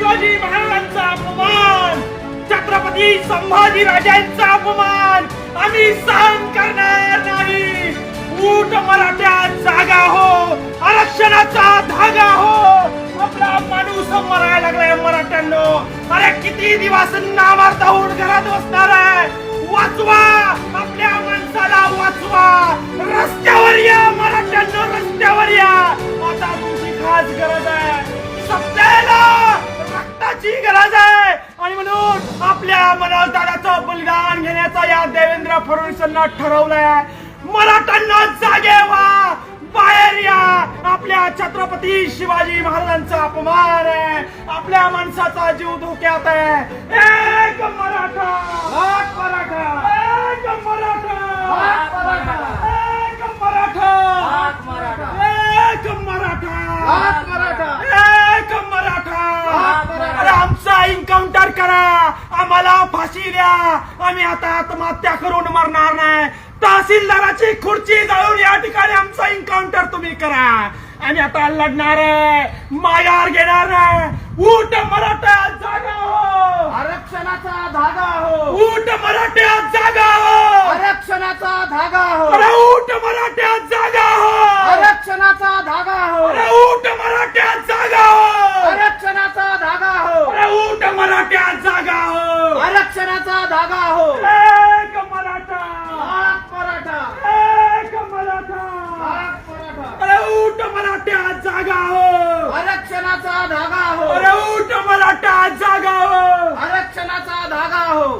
शिवाजी महाराजांचा अपमान छत्रपती संभाजी राजांचा अपमान आम्ही सहन करणार नाही. ऊट मराठ्या जागा हो आरक्षणाचा धागा हो. आपला माणूस मरायला लागलाय मराठ्यांनो. अरे किती दिवस नामार्थ होऊन घरात बसणार आहे? वाचवा आपल्या माणसाला वाचवा. रस्त्यावर या मरा घेण्याचा या देवेंद्र फडणवीसांना ठरवलंय मराठ्यांना जागे व्हा बाहेर या आपल्या छत्रपती शिवाजी महाराजांचा अपमान आहे आपल्या माणसाचा जीव धोक्यात आहे एक मराठा एक मराठा एक मराठा हाक मराठा. एक मराठा. एक मराठा. एक मराठा हाक मराठा. अरे आमचा एन्काउंटर करा आम्हाला फाशी द्या. आम्ही आता आत्महत्या करून मरणार नाही. तहसीलदाराची खुर्ची जाळून या ठिकाणी आमचा एन्काउंटर तुम्ही करा. आम्ही आता लढणार आहे. माघार घेणार नाही. ऊट मराठा जागा हो. आरक्षणाचा धागा हो. ऊट मराठ्या जागा हो. आरक्षणाचा धागा हो. अरे ऊट मराठ्या धागा आहो. एक मराठा. हात मराठा. एक मराठा. हात मराठा. अरे उठ मराठा जागा आहो. आरक्षणाचा धागा आहो. अरे उठ मराठा जागा आहो. आरक्षणाचा धागा आहो.